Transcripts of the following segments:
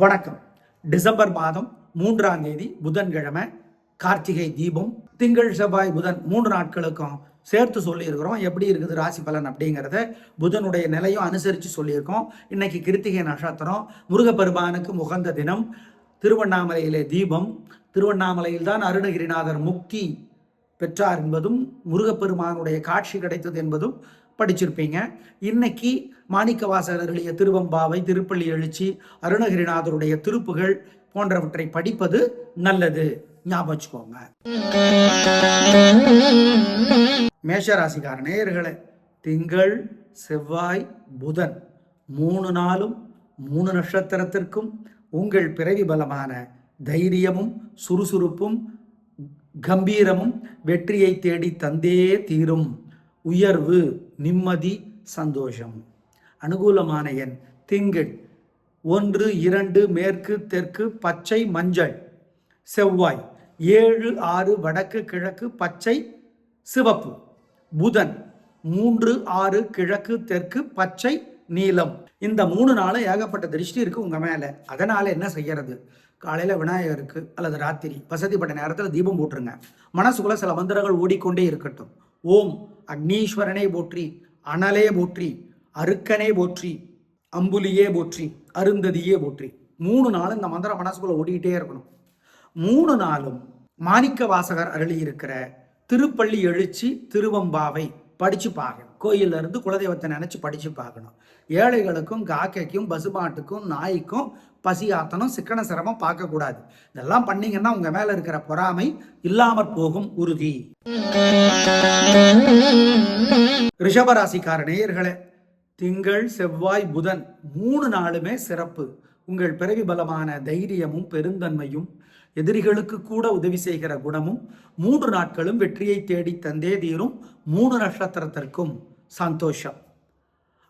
வணக்கம். டிசம்பர் மாதம் மூன்றாம் தேதி புதன்கிழமை கார்த்திகை தீபம் திங்கள் செவ்வாய் புதன் மூன்று நாட்களுக்கும் சேர்த்து சொல்லியிருக்கிறோம். எப்படி இருக்குது ராசி பலன் அப்படிங்கிறத புதனுடைய நிலையும் அனுசரித்து சொல்லியிருக்கோம். இன்னைக்கு கிருத்திகை நட்சத்திரம் முருகப்பெருமானுக்கு உகந்த தினம். திருவண்ணாமலையிலே தீபம். திருவண்ணாமலையில் தான் அருணகிரிநாதர் முக்தி பெற்றார் என்பதும் முருகப்பெருமானுடைய காட்சி கிடைத்தது என்பதும் படிச்சிருப்பீங்க. இன்னைக்கு மாணிக்க எழுதிய திருவம்பாவை திருப்பள்ளி எழுச்சி அருணகிரிநாதருடைய திருப்புகள் போன்றவற்றை படிப்பது நல்லது. ஞாபகம் வச்சுக்கோங்க. மேஷராசிக்கார நேயர்களே திங்கள் செவ்வாய் புதன் மூணு நாளும் மூணு நட்சத்திரத்திற்கும் உங்கள் பிறவி பலமான தைரியமும் சுறுசுறுப்பும் கம்பீரமும் வெற்றியை தேடி தந்தே தீரும். உயர்வு நிம்மதி சந்தோஷம். அனுகூலமான எண் திங்கள். ஒன்று இரண்டு மேற்கு தெற்கு பச்சை மஞ்சள். செவ்வாய். ஏழு ஆறு வடக்கு கிழக்கு பச்சை சிவப்பு. புதன். மூன்று ஆறு கிழக்கு தெற்கு பச்சை நீலம். இந்த மூணு நாளும் ஏகப்பட்ட திருஷ்டி இருக்குது உங்கள் மேலே. அதனால் என்ன செய்யறது? காலையில் விநாயகருக்கு அல்லது ராத்திரி வசதிப்பட்ட நேரத்தில் தீபம் போட்டுருங்க. மனசுக்குள்ளே சில மந்திரங்கள் ஓடிக்கொண்டே இருக்கட்டும். ஓம் அக்னீஸ்வரனே போற்றி அனலே போற்றி அருக்கனே போற்றி அம்புலியே போற்றி அருந்ததியே போற்றி. மூணு நாளும் இந்த மந்திரம் மனசுக்குள்ள ஓடிக்கிட்டே இருக்கணும். மூணு நாளும் மாணிக்க வாசகர் அருளி இருக்கிற திருப்பள்ளி எழுச்சி திருவம்பாவை படிச்சு பார்க்கணும் கோயிலில் இருந்து குலதெய்வத்தை நினைச்சு படிச்சு பார்க்கணும். ஏழைகளுக்கும் காக்கைக்கும் பசுமாட்டுக்கும் நாய்க்கும் பசி ஆத்தனும் சிக்கன சிரமம் பார்க்கக்கூடாது. இதெல்லாம் பண்ணீங்கன்னா உங்க மேல இருக்கிற பொறாமை இல்லாமற் போகும் உறுதி. ரிஷபராசிக்கார நேயர்களே திங்கள் செவ்வாய் புதன் மூணு நாளுமே சிறப்பு. உங்கள் பிறவி பலமான தைரியமும் பெருந்தன்மையும் எதிரிகளுக்கு கூட உதவி செய்கிற குணமும் மூன்று நாட்களும் வெற்றியை தேடி தந்தே தீரும் மூணு நட்சத்திரத்திற்கும் சந்தோஷம்.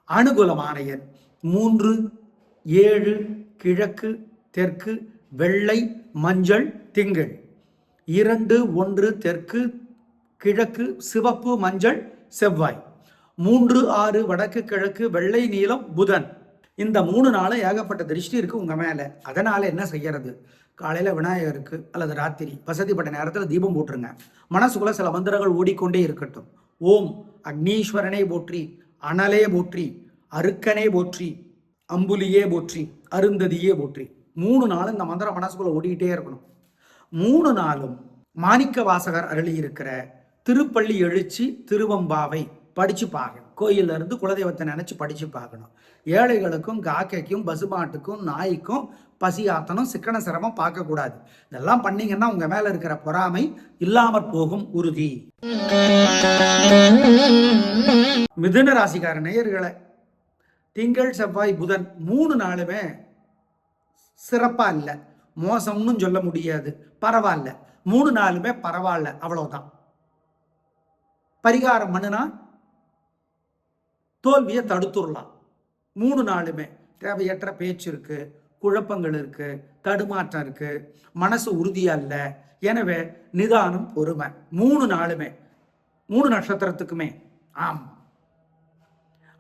அனுகூலமான எண். மூன்று ஏழு கிழக்கு தெற்கு வெள்ளை மஞ்சள் திங்கள். இரண்டு ஒன்று தெற்கு கிழக்கு சிவப்பு மஞ்சள் செவ்வாய். மூன்று ஆறு வடக்கு கிழக்கு வெள்ளை நீளம் புதன். இந்த மூணு நாளும் ஏகப்பட்ட திருஷ்டி இருக்கு உங்க மேல. அதனால என்ன செய்யறது? காலையில் விநாயகருக்கு அல்லது ராத்திரி. வசதிப்பட்ட நேரத்தில் தீபம் போட்டுருங்க. மனசுக்குள்ளே சில மந்திரங்கள் ஓடிக்கொண்டே இருக்கட்டும். ஓம் அக்னீஸ்வரனே போற்றி அனலே போற்றி அருக்கனே போற்றி அம்புலியே போற்றி அருந்ததியே போற்றி. மூணு நாளும் இந்த மந்திரம் மனசுக்குள்ளே ஓடிக்கிட்டே இருக்கணும். மூணு நாளும் மாணிக்க வாசகர் அருளி இருக்கிற திருப்பள்ளி எழுச்சி திருவம்பாவை படிச்சு பார்க்கணும் கோயில்ல இருந்து குலதெய்வத்தை நினைச்சு படிச்சு பார்க்கணும். ஏழைகளுக்கும் காக்கைக்கும் பசுமாட்டுக்கும் நாய்க்கும் பசி ஆத்தனும் சிக்கன சிரமம் பார்க்கக்கூடாது. இதெல்லாம் பண்ணீங்கன்னா உங்க மேல இருக்கிற பொறாமை இல்லாமற் போகும் உறுதி. மிதுன ராசிக்கார நேயர்களை திங்கள் செவ்வாய் புதன் மூணு நாளுமே சிறப்பா இல்லை. மோசம்னு சொல்ல முடியாது. பரவாயில்ல. மூணு நாளுமே பரவாயில்ல. அவ்வளவுதான். பரிகாரம் பண்ணுனா தோல்வியை தடுத்துடலாம். மூணு நாளுமே. தேவையற்ற பேச்சு இருக்கு குழப்பங்கள் இருக்கு தடுமாற்றம் இருக்கு. மனசு உறுதியாக இல்லை. எனவே நிதானம் பொறுமை. மூணு நாளுமே. மூணு நட்சத்திரத்துக்குமே. ஆம்.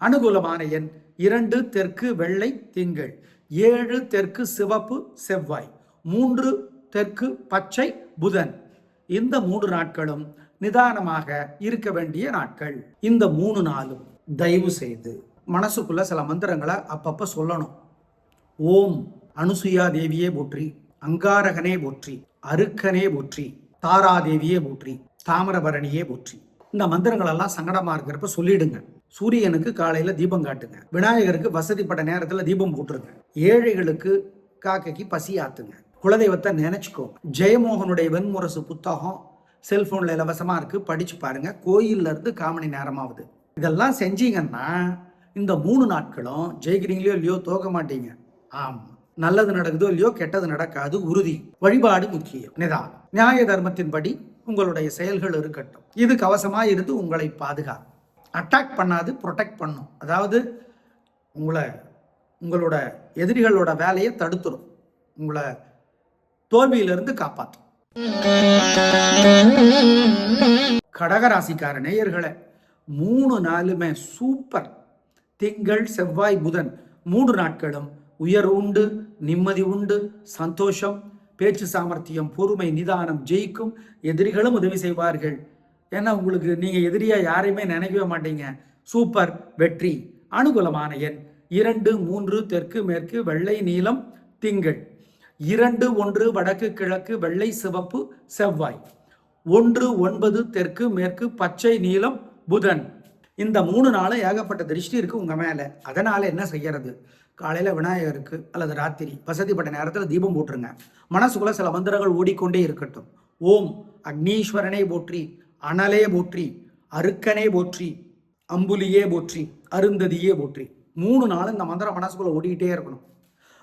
அனுகூலமான எண் இரண்டு தெற்கு வெள்ளை திங்கள். ஏழு தெற்கு சிவப்பு செவ்வாய். மூன்று தெற்கு பச்சை புதன். இந்த மூன்று நாட்களும் நிதானமாக இருக்க வேண்டிய நாட்கள். இந்த மூணு நாளும். தயவு செய்து மனசுக்குள்ள சில மந்திரங்களை அப்பப்போ சொல்லணும். ஓம் அனுசுயா தேவியே போற்றி அங்காரகனே போற்றி அருக்கனே போற்றி தாராதேவியே போற்றி தாமிரபரணியே போற்றி. இந்த மந்திரங்களெல்லாம் சங்கடமாக இருக்கிறப்ப சொல்லிடுங்க. சூரியனுக்கு காலையில் தீபம் காட்டுங்க. விநாயகருக்கு வசதிப்பட்ட நேரத்தில் தீபம் போட்டுருங்க. ஏழைகளுக்கு காக்கைக்கு பசி ஆத்துங்க. குலதெய்வத்தை நினைச்சுக்கோ ஜெயமோகனுடைய வெண்முரசு புத்தகம் செல்ஃபோனில் இலவசமாக இருக்குது படித்து பாருங்கள் கோயில்ல காமணி நேரமாகுது இதெல்லாம் செஞ்சீங்கன்னா இந்த மூணு நாட்களும் ஜெயிக்கிறீங்களோ இல்லையோ தோக்க மாட்டீங்க. ஆமாம் நல்லது நடக்குதோ இல்லையோ கெட்டது நடக்காது உறுதி. வழிபாடு முக்கியம். நிதானம் நியாய தர்மத்தின்படி உங்களுடைய செயல்கள் இருக்கட்டும். இது கவசமாக இருந்து உங்களை பாதுகாக்கும். அட்டாக் பண்ணாது ப்ரொடெக்ட் பண்ணும். அதாவது உங்களை உங்களோட எதிரிகளோட வேலையை தடுத்துரும். உங்களை தோல்வியிலிருந்து காப்பாற்றும் கடகராசிக்கார நேயர்களை மூணு நாளுமே சூப்பர் திங்கள் செவ்வாய் புதன். மூன்று நாட்களும் உயர் உண்டு நிம்மதி உண்டு சந்தோஷம் பேச்சு சாமர்த்தியம் பொறுமை நிதானம் ஜெயிக்கும் எதிரிகளும் உதவி செய்வார்கள். ஏன்னா உங்களுக்கு நீங்கள் எதிரியாக யாரையுமே நினைக்கவே மாட்டீங்க. சூப்பர் வெற்றி அனுகூலமான எண். இரண்டு மூன்று தெற்கு மேற்கு வெள்ளை நீலம் திங்கள். இரண்டு ஒன்று வடக்கு கிழக்கு வெள்ளை சிவப்பு செவ்வாய். ஒன்று ஒன்பது தெற்கு மேற்கு பச்சை நீலம் புதன். இந்த மூணு நாளும் ஏகப்பட்ட திருஷ்டி இருக்குது உங்கள் மேலே. அதனால் என்ன செய்யறது? காலையில் விநாயகருக்கு அல்லது ராத்திரி. வசதிப்பட்ட நேரத்தில் தீபம் போட்டுருங்க. மனசுக்குள்ளே சில மந்திரங்கள் ஓடிக்கொண்டே இருக்கட்டும். ஓம் அக்னீஸ்வரனே போற்றி அனலே போற்றி அருக்கனே போற்றி அம்புலியே போற்றி அருந்ததியே போற்றி. மூணு நாளும் இந்த மந்திரம் மனசுக்குள்ளே ஓடிக்கிட்டே இருக்கணும்.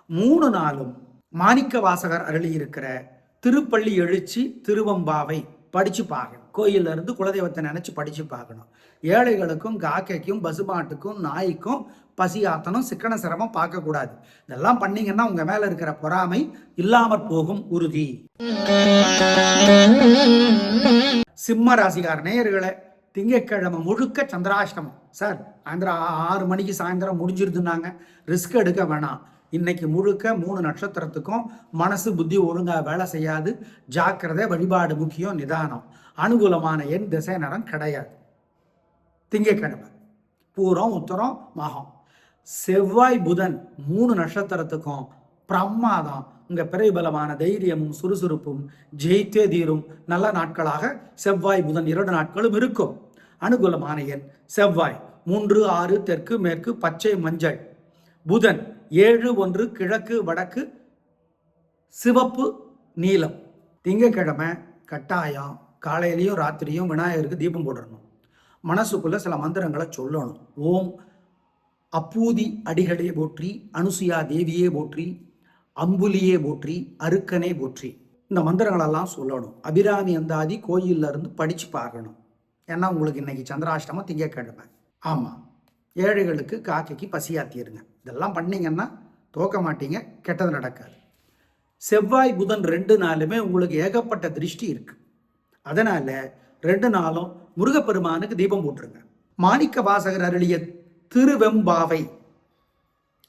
மூணு நாளும் மாணிக்க வாசகர் அருளி இருக்கிற திருப்பள்ளி எழுச்சி திருவம்பாவை படிச்சு பார்க்கணும் கோயில்ல இருந்து குலதெய்வத்தை நினைச்சு படிச்சு பார்க்கணும். ஏழைகளுக்கும் காக்கைக்கும் பசுமாட்டுக்கும் நாய்க்கும் பசி ஆத்தனும் சிக்கன சிரமம் பார்க்கக்கூடாது. இதெல்லாம் பண்ணீங்கன்னா உங்க மேல இருக்கிற பொறாமை இல்லாமற் போகும் உறுதி. சிம்ம ராசிகார நேயர்களே திங்கட்கிழமை முழுக்க சந்திராஷ்டமம். சார் சாயந்தரம் ஆ- ஆறு மணிக்கு சாயந்தரம் முடிஞ்சிருதுனாங்க ரிஸ்க் எடுக்க வேணாம். இன்னைக்கு முழுக்க மூணு நட்சத்திரத்துக்கும் மனசு புத்தி ஒழுங்கா வேலை செய்யாது. ஜாக்கிரதை வழிபாடு முக்கியம் நிதானம். அனுகூலமான எண் திசை நேரம் கிடையாது. திங்கக்கிழமை பூரம் உத்தரம் மகம். செவ்வாய் புதன் மூணு நட்சத்திரத்துக்கும் பிரம்மாதம் உங்க பிறைபலமான தைரியமும் சுறுசுறுப்பும் ஜெயித்தே தீரும். நல்ல நாட்களாக செவ்வாய் புதன் இரண்டு நாட்களும் இருக்கும். அனுகூலமான எண் செவ்வாய் மூன்று ஆறு தெற்கு மேற்கு பச்சை மஞ்சள். புதன் ஏழு ஒன்று கிழக்கு வடக்கு சிவப்பு நீலம். திங்கக்கிழமை கட்டாயம். காலையிலையும் ராத்திரியும் விநாயகருக்கு தீபம் போடணும். மனசுக்குள்ள சில மந்திரங்களை சொல்லணும். ஓம் அப்பூதி அடிகளே போற்றி அனுசுயா தேவியே போற்றி அம்புலியே போற்றி அருக்கனே போற்றி. இந்த மந்திரங்களெல்லாம் சொல்லணும். அபிராமி அந்தாதி கோயில்ல இருந்து படித்து பார்க்கணும். ஏன்னா உங்களுக்கு இன்னைக்கு சந்திராஷ்டமம் திங்கக்கிழமை ஆமாம் ஏழைகளுக்கு காக்கைக்கு பசியாத்திருங்க. இதெல்லாம் பண்ணீங்கன்னா தோக்க மாட்டீங்க கெட்டது நடக்காது. செவ்வாய் புதன் ரெண்டு நாளுமே உங்களுக்கு ஏகப்பட்ட திருஷ்டி இருக்குது அதனால ரெண்டு நாளும் முருகப்பெருமானுக்கு தீபம் போட்டுருங்க மாணிக்க வாசகர் அருளிய திருவெம்பாவை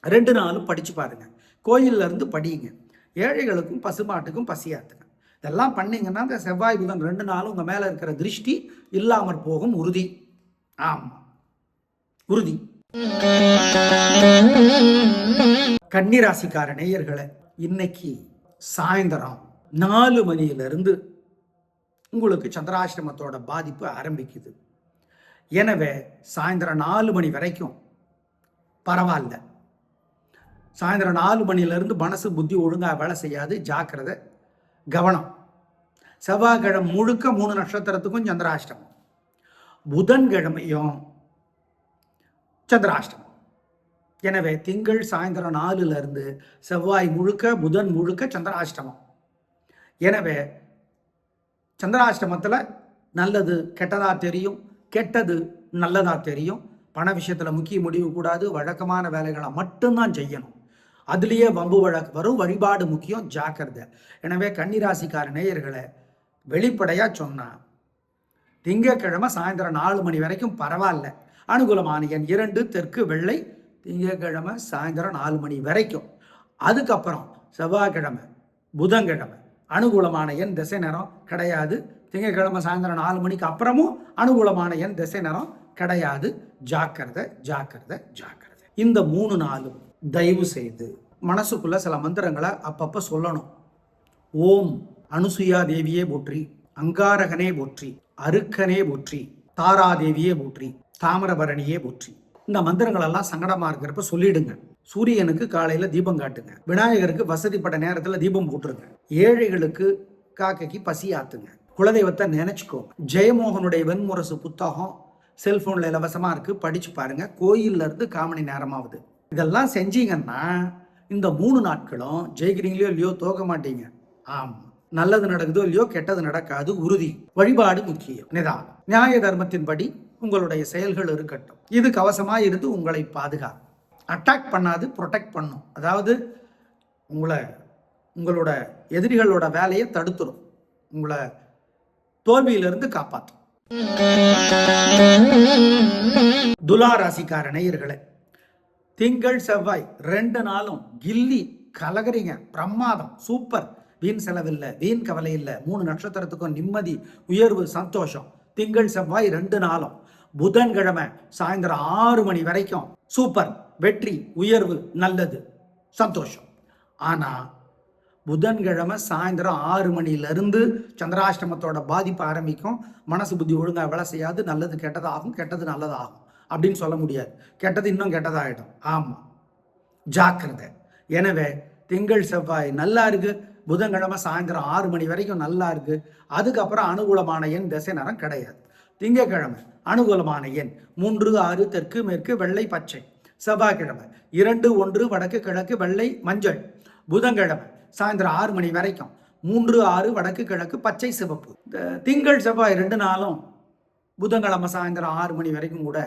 ரெண்டு நாளும் படிச்சு பாருங்க. கோயில்ல இருந்து படியுங்க. ஏழைகளுக்கும் பசுமாட்டுக்கும் பசியாத்துங்க. இதெல்லாம் பண்ணீங்கன்னா இந்த செவ்வாய் புதன் ரெண்டு நாளும் உங்க மேல இருக்கிற திருஷ்டி இல்லாமற் போகும் உறுதி. ஆமா. உறுதி. கன்னிராசிக்கார நேயர்களை இன்னைக்கு சாயந்தரம் நாலு மணியிலிருந்து உங்களுக்கு சந்திராசிரமத்தோட பாதிப்பு ஆரம்பிக்குது. எனவே சாயந்தரம் நாலு மணி வரைக்கும் பரவாயில்ல. சாயந்தரம் நாலு மணிலேருந்து மனசு புத்தி ஒழுங்காக வேலை செய்யாது. ஜாக்கிரதை கவனம். செவ்வாய்க்கிழமை முழுக்க மூணு நட்சத்திரத்துக்கும் சந்திராஷ்டமம். புதன்கிழமையும் சந்திராஷ்டமம். எனவே திங்கள் சாயந்தரம் நாலுலேருந்து செவ்வாய் முழுக்க புதன் முழுக்க சந்திராஷ்டமம். எனவே சந்திராஷ்டமத்தில் நல்லது கெட்டதா தெரியும் கெட்டது நல்லதா தெரியும். பண விஷயத்தில் முக்கிய முடிவு கூடாது வழக்கமான வேலைகளை மட்டும்தான் செய்யணும். அதுலேயே வம்பு வழக்கு வரும் வழிபாடு முக்கியம் ஜாக்கிரதை. எனவே கன்னிராசிக்கார நேயர்களை வெளிப்படையாக சொன்னான் திங்கக்கிழமை சாயந்தரம் நாலு மணி வரைக்கும் பரவாயில்ல. அனுகூலமான எண் இரண்டு தெற்கு வெள்ளை. திங்கக்கிழமை சாயந்தரம் நாலு மணி வரைக்கும். அதுக்கப்புறம் செவ்வாய்க்கிழமை புதன்கிழமை. அனுகூலமான எண் திசை நேரம் கிடையாது. திங்கக்கிழமை சாயந்தரம் நாலு மணிக்கு அப்புறமும் அனுகூலமான எண் திசை நேரம் கிடையாது. ஜாக்கிரதை ஜாக்கிரதை ஜாக்கிரதை. இந்த மூணு நாளும் தயவு செய்து மனசுக்குள்ள சில மந்திரங்களை அப்பப்போ சொல்லணும். ஓம் அனுசுயா தேவியே போற்றி அங்காரகனே போற்றி அருக்கனே போற்றி தாராதேவியே போற்றி தாமிரபரணியே போற்றி. இந்த மந்திரங்கள் எல்லாம் சங்கடமா இருக்கிறப்ப சொல்லிடுங்க. சூரியனுக்கு காலையில தீபம் காட்டுங்க. விநாயகருக்கு வசதிப்பட்ட நேரத்துல தீபம் போட்டுருங்க. ஏழைகளுக்கு காக்கைக்கு பசி ஆத்துங்க. குலதெய்வத்தை நினைச்சுக்கோங்க. ஜெயமோகனுடைய வெண்முரசு புத்தகம் செல்போன்ல இலவசமா இருக்கு. படிச்சு பாருங்க. கோயில்ல இருந்து காமணி நேரமாவது. இதெல்லாம் செஞ்சீங்கன்னா இந்த மூணு நாட்களும் ஜெயிக்கிறீங்களோ இல்லையோ தோக்க மாட்டீங்க. ஆமாம் நல்லது நடக்குதோ இல்லையோ கெட்டது நடக்காது. உறுதி. வழிபாடு முக்கியம். நிதானம். நியாய தர்மத்தின்படி உங்களுடைய செயல்கள் இருக்கட்டும். இது கவசமா இருந்து உங்களை பாதுகாக்கும். அட்டாக் பண்ணாது ப்ரொடெக்ட் பண்ணும். அதாவது உங்களை உங்களோட எதிரிகளோட வேலையை தடுத்துரும். உங்களை தோல்வியிலிருந்து காப்பாற்றும் துலா ராசிக்கார நேயர்களே திங்கள் செவ்வாய் ரெண்டு நாளும் கில்லி கலகரிங்க பிரமாதம் சூப்பர் வீண் செலவில்லை வீண் கவலை இல்லை. மூணு நட்சத்திரத்துக்கும் நிம்மதி உயர்வு சந்தோஷம். திங்கள் செவ்வாய் ரெண்டு நாளும். புதன்கிழமை சாயந்தரம் ஆறு மணி வரைக்கும் சூப்பர் வெற்றி உயர்வு நல்லது சந்தோஷம். ஆனால் புதன்கிழமை சாயந்தரம் ஆறு மணியிலிருந்து சந்திராஷ்டமத்தோட பாதிப்பு ஆரம்பிக்கும். மனசு புத்தி ஒழுங்காக வேலை செய்யாது நல்லது கெட்டதாகும் கெட்டது நல்லதாகும் அப்படின்னு சொல்ல முடியாது. கெட்டது இன்னும் கெட்டதாகிடும் ஆமாம் ஜாக்கிரதை. எனவே திங்கள் செவ்வாய் நல்லா இருக்கு. புதன்கிழமை சாயந்தரம் ஆறு மணி வரைக்கும் நல்லா இருக்கு. அதுக்கப்புறம் அனுகூலமான எண் திசை நேரம் கிடையாது. திங்கக்கிழமை அனுகூலமான எண் மூன்று ஆறு தெற்கு மேற்கு வெள்ளை பச்சை. செவ்வாய்க்கிழமை இரண்டு ஒன்று வடக்கு கிழக்கு வெள்ளை மஞ்சள். புதன்கிழமை சாயந்தரம் ஆறு மணி வரைக்கும் மூன்று ஆறு வடக்கு கிழக்கு பச்சை சிவப்பு. இந்த திங்கள் செவ்வாய் ரெண்டு நாளும் புதன்கிழமை சாயந்தரம் ஆறு மணி வரைக்கும் கூட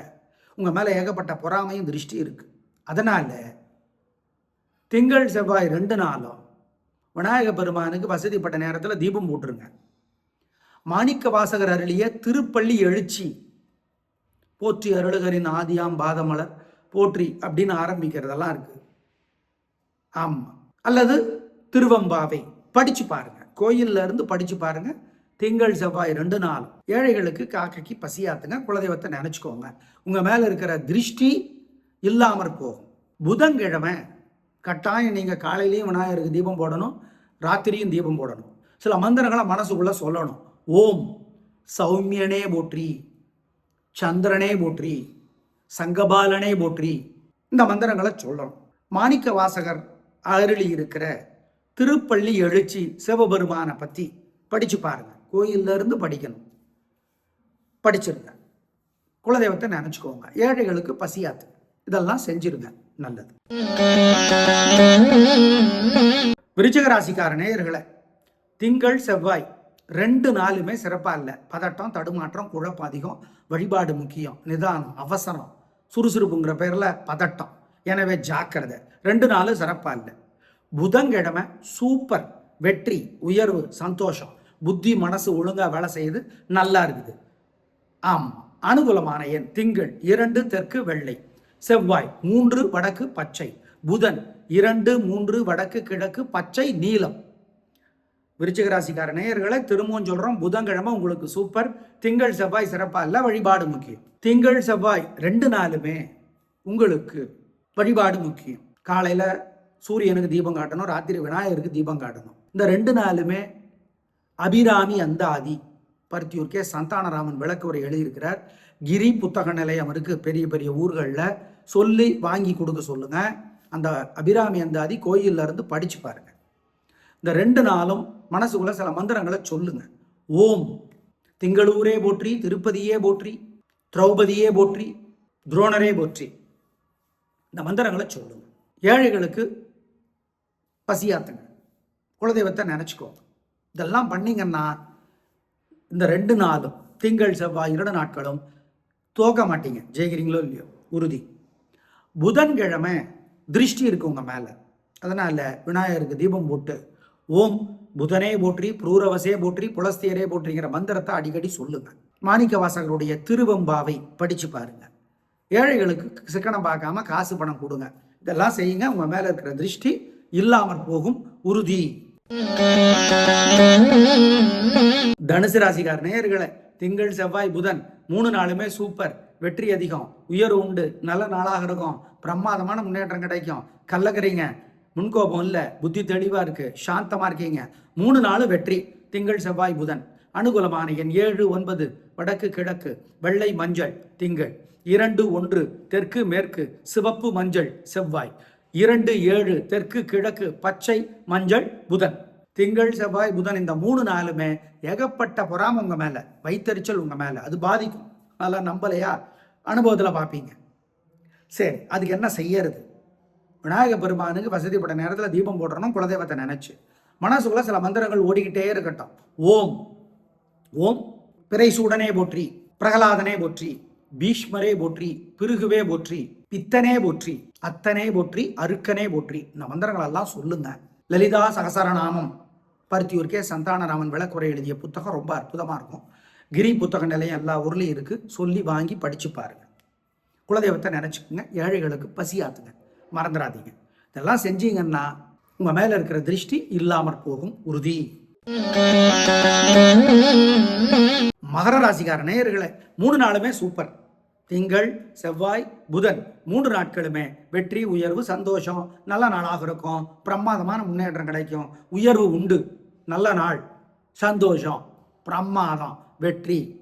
உங்கள் மேலே ஏகப்பட்ட பொறாமையும் திருஷ்டி இருக்குது அதனால் திங்கள் செவ்வாய் ரெண்டு நாளும் விநாயக பெருமானுக்கு வசதிப்பட்ட நேரத்தில் தீபம் போட்டுருங்க. மாணிக்க வாசகர் அருளிய திருப்பள்ளி எழுச்சி. போற்றி அருளுகரின் ஆதியாம் பாதமலர் போற்றி அப்படின்னு ஆரம்பிக்கிறதெல்லாம் இருக்கு. ஆமாம் அல்லது திருவம்பாவை படிச்சு பாருங்க. கோயில்ல இருந்து படிச்சு பாருங்க. திங்கள் செவ்வாய் ரெண்டு நாள். ஏழைகளுக்கு காக்கைக்கு பசியாத்துங்க குலதெய்வத்தை நினைச்சுக்கோங்க. உங்க மேல இருக்கிற திருஷ்டி இல்லாமற் போகும். புதன்கிழமை கட்டாயம் நீங்க காலையிலையும் விநாயகருக்கு தீபம் போடணும் ராத்திரியும் தீபம் போடணும். சில மந்திரங்களை மனசுக்குள்ள சொல்லணும். ஓம் சௌமியனே போற்றி சந்திரனே போற்றி சங்கபாலனே போற்றி. இந்த மந்திரங்களை சொல்லணும். மாணிக்க வாசகர் அருளி இருக்கிற திருப்பள்ளி எழுச்சி சிவபெருமானை பற்றி படிச்சு பாருங்க. கோயில்ல இருந்து படிக்கணும். படிச்சிருங்க. குலதெய்வத்தை நினச்சிக்கோங்க. ஏழைகளுக்கு பசியாத்து இதெல்லாம் செஞ்சிருங்க. நல்லது. விருச்சிக ராசிக்கார நேயர்களை திங்கள் செவ்வாய் ரெண்டு நாளுமே சிறப்பாக இல்லை. பதட்டம் தடுமாற்றம் குழப்பம் அதிகம். வழிபாடு முக்கியம். நிதானம் அவசரம். சுறுசுறுப்புங்கிற பேரில் பதட்டம். எனவே ஜாக்கிரதை. ரெண்டு நாளும் சிறப்பாக இல்லை. புதன்கிழமை சூப்பர். வெற்றி உயர்வு சந்தோஷம். புத்தி மனசு ஒழுங்காக வேலை செய்யுது. நல்லா இருக்குது. ஆம். அனுகூலமான எண் திங்கள் இரண்டு தெற்கு வெள்ளை. செவ்வாய் மூன்று வடக்கு பச்சை. புதன் இரண்டு மூன்று வடக்கு கிழக்கு பச்சை நீலம். விருச்சிகராசிக்கார நேயர்களை திரும்பவும் சொல்றோம். புதன்கிழமை உங்களுக்கு சூப்பர் திங்கள் செவ்வாய் சிறப்பாக இல்லை வழிபாடு முக்கியம். திங்கள் செவ்வாய் ரெண்டு நாளுமே உங்களுக்கு வழிபாடு முக்கியம். காலையில் சூரியனுக்கு தீபம் காட்டணும் ராத்திரி விநாயகருக்கு தீபம் காட்டணும். இந்த ரெண்டு நாளுமே அபிராமி அந்தாதி பருத்தியூர்க்கே சந்தானராமன் விளக்கு உரை எழுதியிருக்கிறார். கிரி புத்தக நிலையம் இருக்கு பெரிய பெரிய ஊர்களில். சொல்லி வாங்கி கொடுக்க சொல்லுங்க. அந்த அபிராமி அந்தாதி கோயில்ல இருந்து படிச்சு பாருங்க. இந்த ரெண்டு நாளும் மனசுக்குள்ள சில மந்திரங்களை சொல்லுங்க. ஓம் திங்களூரே போற்றி திருப்பதியே போற்றி திரௌபதியே போற்றி துரோணரே போற்றி. இந்த மந்திரங்களை சொல்லுங்க. ஏழைகளுக்கு பசியாத்துங்க. குலதெய்வத்தை நினச்சிக்கோங்க. இதெல்லாம் பண்ணிங்கன்னா இந்த ரெண்டு நாளும் திங்கள் செவ்வாய் இரண்டு நாட்களும் தோக்க மாட்டீங்க. ஜெயிக்கிறீங்களோ இல்லையோ? உறுதி. புதன்கிழமை திருஷ்டி இருக்கு உங்கள் மேலே. அதனால் விநாயகருக்கு தீபம் போட்டு ஓம் புதனே போற்றி புரூரவசே போற்றி புலஸ்தியரே போற்றிங்கிற மந்திரத்தை அடிக்கடி சொல்லுங்க. மாணிக்க வாசகருடைய திருவம்பாவை படிச்சு பாருங்க. ஏழைகளுக்கு சிக்கனம் பார்க்காம காசு பணம் கொடுங்க. இதெல்லாம் செய்யுங்க உங்க மேல இருக்கிற திருஷ்டி இல்லாமற் போகும் உறுதி. தனுசு ராசிகார் நேயர்களை திங்கள் செவ்வாய் புதன் மூணு நாளுமே சூப்பர். வெற்றி அதிகம். உயர்வு உண்டு. நல்ல நாளாக இருக்கும். பிரமாதமான முன்னேற்றம் கிடைக்கும். கள்ளக்கறீங்க. முன்கோபம் இல்லை புத்தி தெளிவாக இருக்குது சாந்தமாக இருக்கீங்க. மூணு நாள் வெற்றி திங்கள் செவ்வாய் புதன். அனுகூலமான எண் ஏழு ஒன்பது வடக்கு கிழக்கு வெள்ளை மஞ்சள் திங்கள். இரண்டு ஒன்று தெற்கு மேற்கு சிவப்பு மஞ்சள் செவ்வாய். இரண்டு ஏழு தெற்கு கிழக்கு பச்சை மஞ்சள் புதன். திங்கள் செவ்வாய் புதன் இந்த மூணு நாளுமே ஏகப்பட்ட பொறாம உங்கள் மேலே வைத்தறிச்சல் உங்கள் மேலே. அது பாதிக்கும். நல்லா நம்பலையா? அனுபவத்தில் பார்ப்பீங்க. சரி அதுக்கு என்ன செய்யறது? விநாயக பெருமானுக்கு வசதிப்பட்ட நேரத்தில் தீபம் போடுறணும் குலதெய்வத்தை நினச்சி. மனசுக்குள்ள சில மந்திரங்கள் ஓடிக்கிட்டே இருக்கட்டும். ஓம். ஓம். பிறைசூடனே போற்றி பிரகலாதனே போற்றி பீஷ்மரே போற்றி பிருகுவே போற்றி பித்தனே போற்றி அத்தனே போற்றி அருக்கனே போற்றி. இந்த மந்திரங்கள் எல்லாம் சொல்லுங்க. லலிதா சகசரநாமம். பருத்தியூர்க்கே சந்தானராமன் விளக்குறை எழுதிய புத்தகம் ரொம்ப அற்புதமாக இருக்கும். கிரி புத்தக நிலையம் எல்லா ஊர்லேயும் இருக்குது சொல்லி வாங்கி படிச்சு பாருங்க. குலதெய்வத்தை நினச்சிக்கோங்க. ஏழைகளுக்கு பசியாத்துங்க. மறந்துடாதீங்க. இதெல்லாம் செஞ்சீங்கன்னா உங்கள் மேலே இருக்கிற திருஷ்டி இல்லாமற் போகும். உறுதி. மகர ராசிக்கார நேயர்களை மூணு நாளுமே சூப்பர் திங்கள் செவ்வாய் புதன் மூன்று நாட்களுமே வெற்றி உயர்வு சந்தோஷம். நல்ல நாளாக இருக்கும். பிரமாதமான முன்னேற்றம் கிடைக்கும். உயர்வு உண்டு. நல்ல நாள். சந்தோஷம். பிரமாதம். வெற்றி.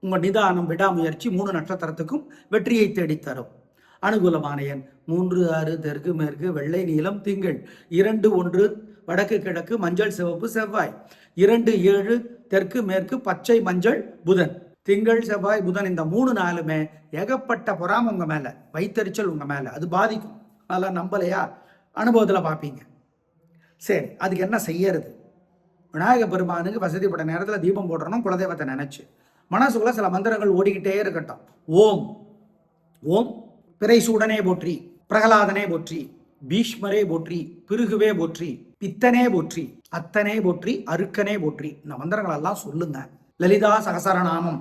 உங்கள் நிதானம் விடாமுயற்சி மூணு நட்சத்திரத்துக்கும் வெற்றியை தேடித் தரும் அனுகூலமான எண் மூன்று ஆறு தெற்கு மேற்கு வெள்ளை நீளம் திங்கள். இரண்டு ஒன்று வடக்கு கிழக்கு மஞ்சள் சிவப்பு செவ்வாய். இரண்டு ஏழு தெற்கு மேற்கு பச்சை மஞ்சள் புதன். திங்கள் செவ்வாய் புதன் இந்த மூணு நாளுமே ஏகப்பட்ட பொறாம உங்க மேல வைத்தறிச்சல் உங்க மேல. அது பாதிக்கும். அதெல்லாம் நம்பலையா? அனுபவத்தில் பார்ப்பீங்க. சரி அதுக்கு என்ன செய்யறது? விநாயக பெருமானுக்கு வசதிப்பட்ட நேரத்தில் தீபம் போடுறணும் குலதெய்வத்தை நினைச்சு. மனசுக்குள்ள சில மந்திரங்கள் ஓடிக்கிட்டே இருக்கட்டும். ஓம். ஓம். பிறைசூடனே போற்றி பிரகலாதனே போற்றி பீஷ்மரே போற்றி பிருகுவே போற்றி பித்தனே போற்றி அத்தனே போற்றி அருக்கனே போற்றி. இந்த மந்திரங்கள் எல்லாம் சொல்லுங்க. லலிதா சகசரநாமம்.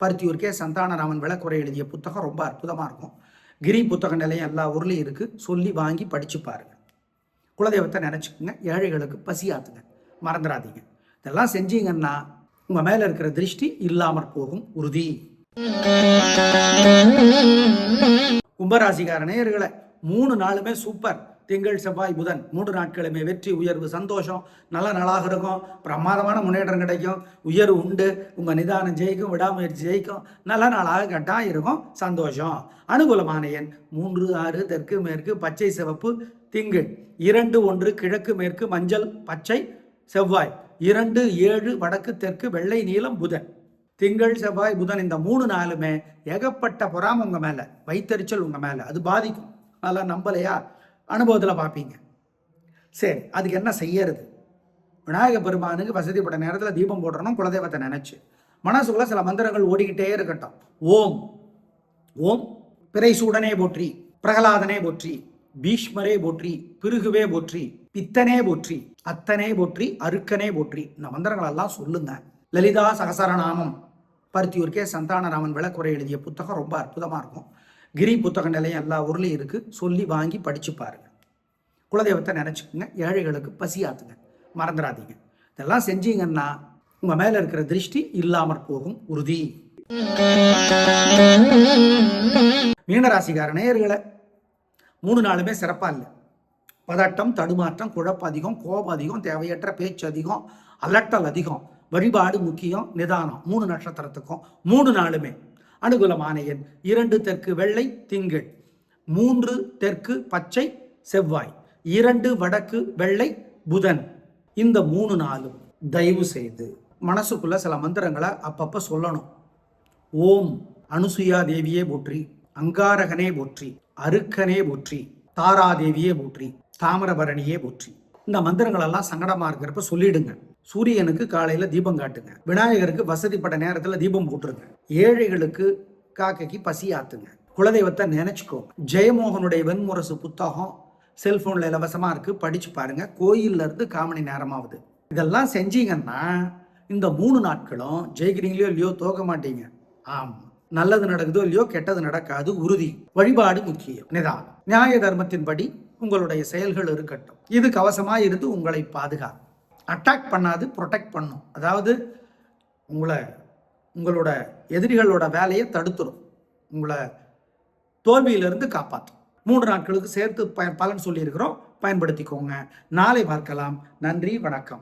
பருத்தியூர்க்கே சந்தானராமன் விளக்குறை எழுதிய புத்தகம் ரொம்ப அற்புதமாக இருக்கும். கிரி புத்தக நிலையம் எல்லா ஊர்லேயும் இருக்குது சொல்லி வாங்கி படிச்சு பாருங்க. குலதெய்வத்தை நினச்சிக்கோங்க. ஏழைகளுக்கு பசியாத்துங்க. மறந்துடாதீங்க. இதெல்லாம் செஞ்சீங்கன்னா உங்கள் மேலே இருக்கிற திருஷ்டி இல்லாமற் போகும். உறுதி. கும்பராசிக்கார நேயர்களை மூணு நாளுமே சூப்பர். திங்கள் செவ்வாய் புதன். மூன்று நாட்களுமே வெற்றி உயர்வு சந்தோஷம். நல்ல நாளாக இருக்கும். பிரமாதமான முன்னேற்றம் கிடைக்கும். உயர்வு உண்டு. உங்கள் நிதானம் ஜெயிக்கும். விடாமுயற்சி ஜெயிக்கும். நல்ல நாளாக கட்டாக இருக்கும். சந்தோஷம். அனுகூலமான எண் மூன்று ஆறு தெற்கு மேற்கு பச்சை சிவப்பு திங்கள். இரண்டு ஒன்று கிழக்கு மேற்கு மஞ்சள் பச்சை செவ்வாய். இரண்டு ஏழு வடக்கு தெற்கு வெள்ளை நீளம் புதன். திங்கள் செவ்வாய் புதன் இந்த மூணு நாளுமே ஏகப்பட்ட பொறாம உங்க மேல வைத்தறிச்சல் உங்க மேல. அது பாதிக்கும். அதெல்லாம் நம்பலையா? அனுபவத்தில் பார்ப்பீங்க சரி அதுக்கு என்ன செய்யறது? விநாயக பெருமானுக்கு வசதிப்பட்ட நேரத்தில் தீபம் போடுறணும் குலதெய்வத்தை நினைச்சு. மனசுக்குள்ள சில மந்திரங்கள் ஓடிக்கிட்டே இருக்கட்டும். ஓம். ஓம். பிறைசூடனே போற்றி. பிரகலாதனே போற்றி. பீஷ்மரே போற்றி. பிருகுவே போற்றி. பித்தனே போற்றி. அத்தனே போற்றி. அருக்கனே போற்றி. இந்த மந்திரங்கள் எல்லாம் சொல்லுங்க. லலிதா சகசரநாமம். பருத்தியூர்க்கே சந்தானராமன் விளக்குறை எழுதிய புத்தகம் ரொம்ப அற்புதமாக இருக்கும். கிரி புத்தக நிலையம் எல்லா ஊர்லேயும் இருக்குது சொல்லி வாங்கி படித்து பாருங்க. குலதெய்வத்தை நினச்சிக்கோங்க. ஏழைகளுக்கு பசியாத்துங்க. மறந்துடாதீங்க இதெல்லாம் செஞ்சீங்கன்னா உங்கள் மேலே இருக்கிற திருஷ்டி இல்லாமற் போகும். உறுதி. மீனராசிக்கார நேயர்களை மூணு நாளுமே சிறப்பாக இல்லை. பதட்டம் தடுமாற்றம் குழப்பம் அதிகம் கோபம் அதிகம் தேவையற்ற பேச்சு அதிகம் அலட்டல் அதிகம். வழிபாடு முக்கியம் நிதானம். மூணு நட்சத்திரத்துக்கும் மூணு நாளுமே. அனுகூலமான எண் இரண்டு தெற்கு வெள்ளை திங்கள். மூன்று தெற்கு பச்சை செவ்வாய். இரண்டு வடக்கு வெள்ளை புதன். இந்த மூணு நாளும் தயவு செய்து மனசுக்குள்ள சில மந்திரங்களை அப்பப்போ சொல்லணும். ஓம் அனுசுயா தேவியே போற்றி அங்காரகனே போற்றி அருக்கனே போற்றி தாராதேவியே போற்றி தாமிரபரணியே போற்றி. இந்த மந்திரங்கள் எல்லாம் சங்கடமா இருக்கிறப்ப சொல்லிடுங்க. சூரியனுக்கு காலையில தீபம் காட்டுங்க. விநாயகருக்கு வசதிப்பட்ட நேரத்துல தீபம் போட்டுருங்க. ஏழைகளுக்கு காக்கைக்கு பசி ஆத்துங்க. குலதெய்வத்தை நினைச்சுக்கோ ஜெயமோகனுடைய வெண்முரசு புத்தகம் செல்போன்ல இலவசமா இருக்கு. படிச்சு பாருங்க. கோயில்ல இருந்து காமணி நேரமாவது. இதெல்லாம் செஞ்சீங்கன்னா இந்த மூணு நாட்களும் ஜெயிக்கிறீங்களோ இல்லையோ தோக்க மாட்டீங்க. ஆமாம் நல்லது நடக்குதோ இல்லையோ கெட்டது நடக்காது உறுதி. வழிபாடு முக்கியம். நிதானம் நியாய தர்மத்தின்படி உங்களுடைய செயல்கள் இருக்கட்டும். இது கவசமாக இருந்து உங்களை பாதுகாக்கும். அட்டாக் பண்ணாது ப்ரொடெக்ட் பண்ணும். அதாவது உங்களை உங்களோட எதிரிகளோட வேலையை தடுத்துரும். உங்களை தோல்வியிலிருந்து காப்பாற்றும் மூன்று நாட்களுக்கு சேர்த்து ப பலன் சொல்லியிருக்கிறோம். பயன்படுத்திக்கோங்க. நாளை பார்க்கலாம். நன்றி வணக்கம்.